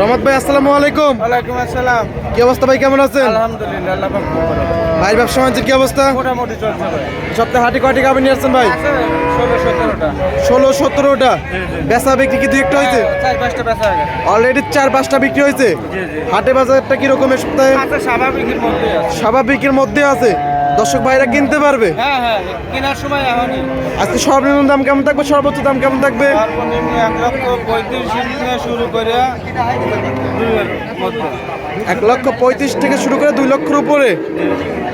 রহমত ভাই আসসালামু আলাইকুম। ওয়ালাইকুম আসসালাম। কি অবস্থা ভাই কেমন আছেন? আলহামদুলিল্লাহ আল্লাহ পাক ভালো। ভাই ব্যবসা বাণিজ্যের কি অবস্থা? মোটামুটি চলছে ভাই। সপ্তাহে হাটি কয়টি গাভি নিয়ে আসছেন ভাই? ষোলো সতেরোটা। ষোলো সতেরোটা। বেচা বিক্রি কি দুই একটা হয়েছে হ্যাঁ, চার পাঁচটা বেচা অলরেডি চার পাঁচটা বিক্রি হয়েছে হাটে বাজারটা কীরকম এই সপ্তাহে? স্বাভাবিকের মধ্যে স্বাভাবিকের মধ্যে আছে। দর্শক ভাইরা কিনতে পারবে? হ্যাঁ হ্যাঁ কেনার সময় এখনই আজকে সর্বনিম্ন দাম কেমন থাকবে? সর্বোচ্চ দাম কেমন থাকবে? সর্বনিম্ন এক লক্ষ পঁয়ত্রিশ থেকে শুরু করে এক লক্ষ পঁয়ত্রিশ থেকে শুরু করে দুই লক্ষের উপরে।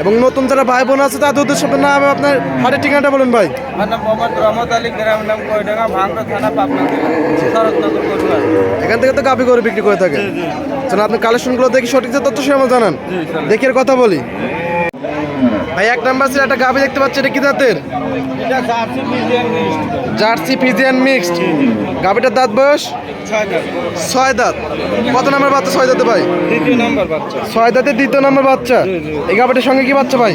এবং নতুন যারা ভাই বোন আছে তাদের উদ্দেশ্যে নাম আপনার হাটের ঠিকানাটা বলুন ভাই। আমার নাম মোহাম্মদ রহমত আলী গ্রাম নাম কয়ডাঙ্গা ভাঙ্গা থানা পাবনা জেলা শরৎনগর করুয়া এখান থেকে তো গাভি করে বিক্রি করে থাকে। আপনি কালেকশনগুলো দেখি সঠিক যে তথ্য সে আমার জানান। দেখি কথা বলি। ভাই এক নাম্বার ছিল একটা গাভি দেখতে পাচ্ছি এটা কি এটা জার্সি ফিজিয়ান মিক্সড। গাভিটার দাঁত বয়স? ছয় দাঁত। কত নাম্বার বাচ্চা ছয় দাঁতে ভাই? দ্বিতীয় নম্বর বাচ্চা। ছয় দাঁতে দ্বিতীয় নাম্বার বাচ্চা? এই গাভিটার সঙ্গে কি বাচ্চা ভাই?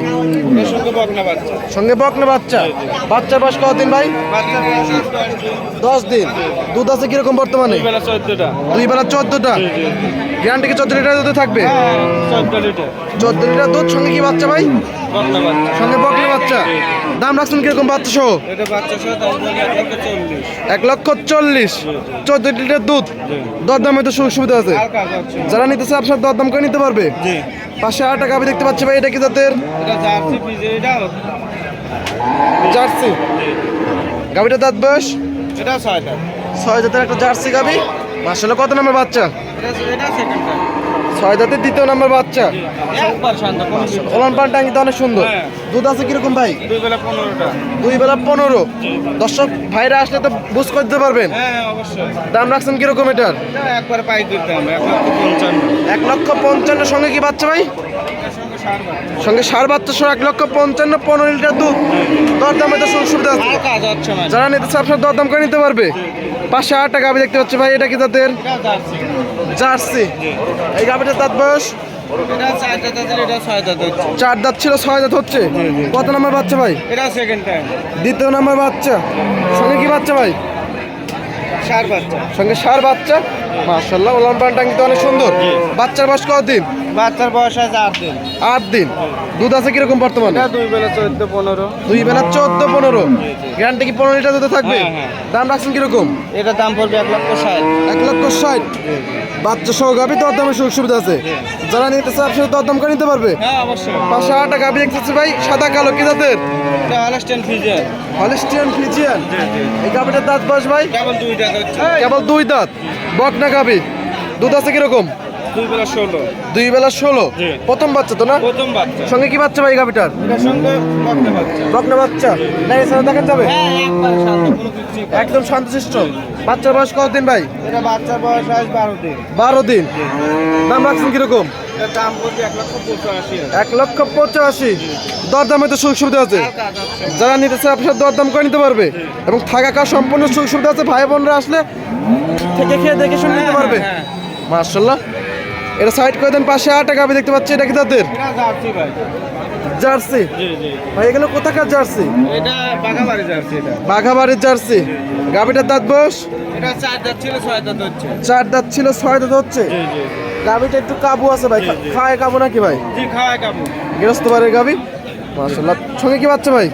এর সঙ্গে বকনা বাচ্চা। সঙ্গে বকনা বাচ্চা। বাচ্চার বয়স কতদিন ভাই? বাচ্চা বয়স দশ দিন। দুধ আছে কীরকম বর্তমানে? দুই বেলা চোদ্দটা। দুই বেলা চোদ্দটা। গ্যারান্টি কি চোদ্দ লিটার দুধে থাকবে? হ্যাঁ চোদ্দ লিটার। চোদ্দ লিটার দুধ সঙ্গে কি বাচ্চা ভাই? সঙ্গে বকনা বাচ্চা। দাম রাখছেন কীরকম বাচ্চা এক লক্ষ চল্লিশ। চোদ্দ লিটার দুধ। দরদাম হয়তো সুযোগ সুবিধা আছে। যারা নিতে চায় আপনার দরদাম করে নিতে পারবে? পাশে আট টাকা আমি দেখতে পাচ্ছি ভাই এটা কি জাতের? জার্সি গাভিটার দাঁত বয়স? ছয় জাতের একটা জার্সি গাভি। মাসালে কত নামের বাচ্চা? ছয় দ্বিতীয় নম্বর বাচ্চা। ওলান পান টাঙ্গিতে অনেক সুন্দর। দুধ আছে কীরকম ভাই? দুই বেলা পনেরো। দর্শক ভাইরা আসলে তো বুঝ করতে পারবেন। দাম রাখছেন কীরকম এটার? এক লক্ষ পঞ্চান্ন। সঙ্গে কি বাচ্চা ভাই? সঙ্গে সার বাচ্চা সঙ্গে সার বাচ্চা সহ এক লক্ষ পঞ্চান্ন পনেরো লিটার দুধ। দরদামে তো সুযোগ সুবিধা আছে যারা নিতে আপনার দরদাম করে নিতে পারবে। পাঁচশো আট টাকা আমি দেখতে পাচ্ছি ভাই এটা কি তাদের জার্সি। এই গাভিটার দাঁত বয়স? চার দাঁত ছিল ছয় দাঁত হচ্ছে। কত নম্বর বাচ্চা ভাই? এটা সেকেন্ড টাইম দ্বিতীয় নম্বর বাচ্চা। সঙ্গে কি বাচ্চা ভাই? সার বাচ্চা। সঙ্গে সার বাচ্চা। মার্শাল্লাহ ওলান পান টাঙ্গিতে অনেক সুন্দর। বাচ্চার বয়স কতদিন? বাচ্চার বয়স আছে আট দিন। আট দিন। দুধ আছে কীরকম বর্তমানে? দুই বেলা চোদ্দ পনেরো। দুই বেলা চোদ্দ পনেরো। গ্যারান্টি কি পনেরো লিটার দুধে থাকবে? হ্যাঁ, হ্যাঁ। দাম রাখছেন কীরকম? এটা দাম পড়বে এক লক্ষ ষাট। এক লক্ষ ষাট। বাচ্চা সহ গাভি তো দামে সুযোগ সুবিধা আছে। যারা নিতে চায় আপনার দরদাম করে নিতে পারবে? হ্যাঁ পাঁচশো আট টাকা আমি দেখতেছি ভাই সাদা কালো কি জাতের? এটা হলস্টেন ফিজিয়ার হলিস্টিয়ান ফিজিয়ান এই গাভিটার দাঁত বয়স ভাই? কেবল দুই দাঁত কেবল দুই দাঁত। বকনা গাভি। দুধ আছে কীরকম? দুই বেলা ষোলো। দুই বেলা ষোলো? প্রথম বাচ্চা তো না? প্রথম বাচ্চা। সঙ্গে কি বাচ্চা ভাই গাভিটার? সঙ্গে বকনা বাচ্চা। না এছাড়া দেখা যাবে হ্যাঁ একদম শান্তশিষ্ট। বাচ্চার বয়স কতদিন ভাই? এটা বাচ্চার বয়স আজ বারো দিন। বারো দিন। দাম রাখছেন কীরকম? এক লক্ষ পঁচাশি দরদামে তো সুযোগ সুবিধা আছে। যারা নিতে চায় আপনার দরদাম করে নিতে পারবে। এবং থাকা খাওয়া সম্পূর্ণ সুযোগ সুবিধা আছে। ভাই বোনরা আসলে থেকে খেয়ে দেখে শুনে নিতে পারবে। হ্যাঁ, মার্শাল্লাহ এটা সাইড করে দেন পাশে আট টাকা আমি দেখতে পাচ্ছি এটা কি তাদের? জার্সি ভাই। এগুলো কোথাকার জার্সি? জার্সি এটা। বাঘাবাড়ির জার্সি। গাভিটার দাঁত এটা চার দাঁত ছিল ছয় দাঁত হচ্ছে। গাভিটা একটু কাবু আছে ভাই খায় কাবু নাকি ভাই? গৃহস্থ বাড়ির গাভি মার্শাল্লাহ সঙ্গে কি বাচ্চা ভাই?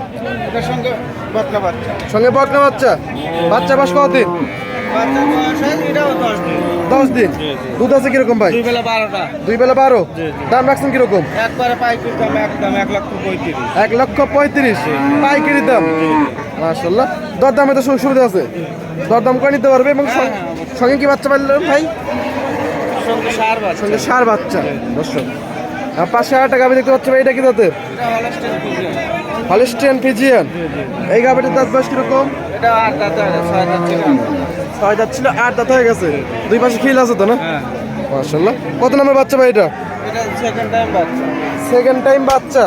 সঙ্গে বকনা বাচ্চা। সঙ্গে বকনা বাচ্চা? বাচ্চা বাস কতদিন? দশ দিন। দুধ আছে কীরকম ভাই? দুই বেলা বারোটা। দুই বেলা বারো। দাম রাখছেন কীরকম? একবারে পাইকির দাম একদম এক লক্ষ পঁয়ত্রিশ। এক লক্ষ পঁয়ত্রিশ? পাইকারি দাম? মার্শাল্লাহ দরদামে তো সুযোগ সুবিধা আছে। দরদাম করে নিতে পারবে এবং সঙ্গে- হ্যাঁ, সঙ্গে কি বাচ্চা পাইলেন ভাই? সঙ্গে সার বাচ্চা। দর্শক পাশে আর টাকা আমি দেখতে পাচ্ছি ভাই এটা কি এটা হলস্টেন ফিজিয়ান। এই গাভিটির দাঁত বয়স কীরকম? ছয় দাঁত ছিল আট দাঁত হয়ে গেছে। দুই পাশে খিল আছে তো না? হ্যাঁ। মার্শাল্লাহ কত নম্বর বাচ্চা ভাই এটা? সেকেন্ড টাইম বাচ্চা।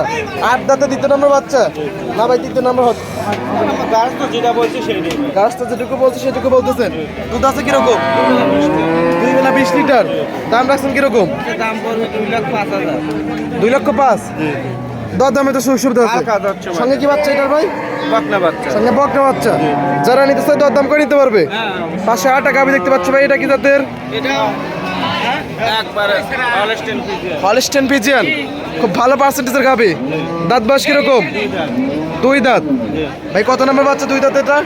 আট দাঁতে দ্বিতীয় নম্বর বাচ্চা? না ভাই দ্বিতীয় নম্বর গাছ তো যেটা বলছে গাছ তো যেটুকু বলছে সেটুকু বলতেছেন। দুধ আছে কীরকম? দুই বেলা বিশ লিটার। দাম রাখছেন কীরকম? দাম পড়বে দুই লাখ পাঁচ হাজার। দুই লক্ষ পাঁচ? দর দামে তো সুযোগ সুবিধা আছে মানে। সঙ্গে কি বাচ্চা এটার ভাই? বকনা সঙ্গে বকনা বাচ্চা। যারা নিতে চায় দর দাম করে নিতে পারবে। হ্যাঁ পাশে আট টাকা আমি দেখতে পাচ্ছি ভাই এটা কি তাদের হলস্টেন পিজিয়ান খুব ভালো পার্সেন্টেজের গাবি দাঁত বয়স কীরকম? দুই দাঁত। ভাই কত নম্বর বাচ্চা দুই দাঁত এটা?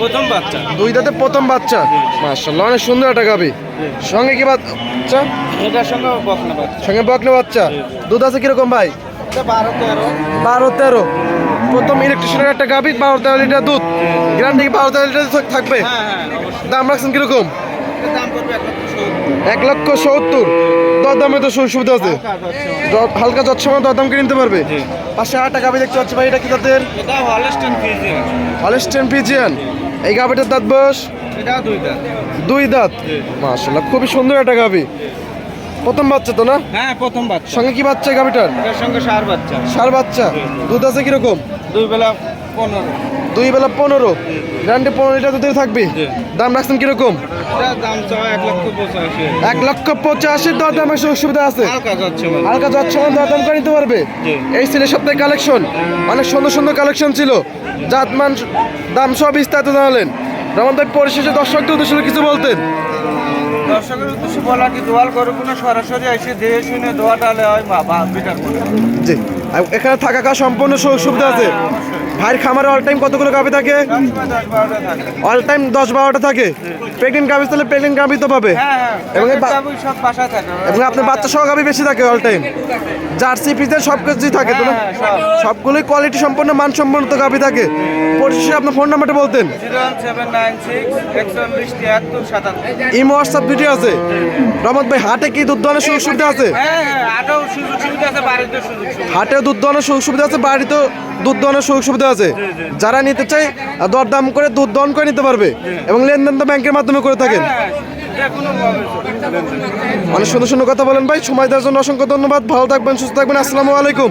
প্রথম বাচ্চা। দুই দাঁতে প্রথম বাচ্চা। মাশাল্লাহ অনেক সুন্দর একটা গাবি সঙ্গে কি বাচ্চা? এটার সঙ্গে বকনা বাচ্চা। সঙ্গে বকলে বাচ্চা। দুধ আছে কীরকম ভাই? বারো তেরো। প্রথম ইলেকট্রিশিয়ানের একটা গাবি বারো তেরো লিটার দুধ। কি বারো তেরো লিটার থাক- থাকবে? হ্যাঁ হ্যাঁ দাম রাখছেন কীরকম? এক লক্ষ সত্তর। সত্তর। দর দামে তো সুবিধা আছে। হালকা যৎসময় দর দাম কিনে নিতে পারবে? পাশে আটটা গাবি দেখতে পাচ্ছি ভাই এটা কি তাদের? হলস্টেন ফিজিয়ান পিজিয়ান এই গাবিটার দাঁত বয়স? এটা দুইটা দুই দাঁত? মাশাল্লাহ খুবই সুন্দর একটা গাবি প্রথম বাচ্চা তো না? হ্যাঁ প্রথম বাচ্চা। সঙ্গে কি বাচ্চা এটার সঙ্গে সার বাচ্চা। সার বাচ্চা। দুধ আছে কীরকম? দুই বেলা পনেরো। দুই বেলা পনেরো? গ্রান্ডে পনেরো লিটার দুধের থাকবে? দাম রাখছেন কীরকম? দাম এক লক্ষ পঁচাশি। দর সুযোগ সুবিধা আছে? হালকা যাচ্ছে মানে হালকা যাচ্ছে দর দাম করে নিতে পারবে। এই ছিল সপ্তাহে কালেকশন? অনেক সুন্দর সুন্দর কালেকশন ছিল। জাতমান দাম সব বিস্তারিত জানালেন। রমন ভাই পরিশেষে দর্শকদের উদ্দেশ্যে কিছু বলতেন। দর্শকের উদ্দেশ্যে বলা কি, দোয়াল করব না সরাসরি এসে দিয়ে শুনে দোয়া ডালে হয় বা বা বিটার করে জি। এখানে থাকা খাওয়া সম্পূর্ণ সুযোগ সুবিধা আছে। ভাইয়ের খামারে অল টাইম কতগুলো গাভি থাকে? অল টাইম দশ বারোটা থাকে। প্রেগনেন্ট গাভি তাহলে প্রেগনেন্ট গাভি তো পাবে। হ্যাঁ হ্যাঁ এবং এবং আপনার বাচ্চা সহ গাভি বেশি থাকে অল টাইম জার্সি পিজের সব কিছুই থাকে। তো হ্যাঁ, সবগুলোই কোয়ালিটি সম্পন্ন মান সম্পন্ন তো গাভি থাকে। পরিশেষে আপনার ফোন নাম্বারটা বলতেন। ইমো হোয়াটসঅ্যাপ ভিডিও আছে। রমত ভাই হাটে কি দুধ দোয়ানোর সুযোগ সুবিধা আছে? হ্যাঁ আরও সুযোগ সুবিধা আছে বাড়িতে হাটেও দুধ দোয়ানোর সুযোগ সুবিধা আছে বাড়িতেও দুধ দোয়ানোর সুযোগ সুবিধা আছে। যারা নিতে চায় দরদাম করে দুধ দহন করে নিতে পারবে এবং লেনদেন তো ব্যাংকের মাধ্যমে করে থাকেন। হ্যাঁ যে কোনো অনেক সুন্দর সুন্দর কথা বলেন ভাই সময় দেওয়ার জন্য অসংখ্য ধন্যবাদ। ভালো থাকবেন সুস্থ থাকবেন আসসালামু আলাইকুম।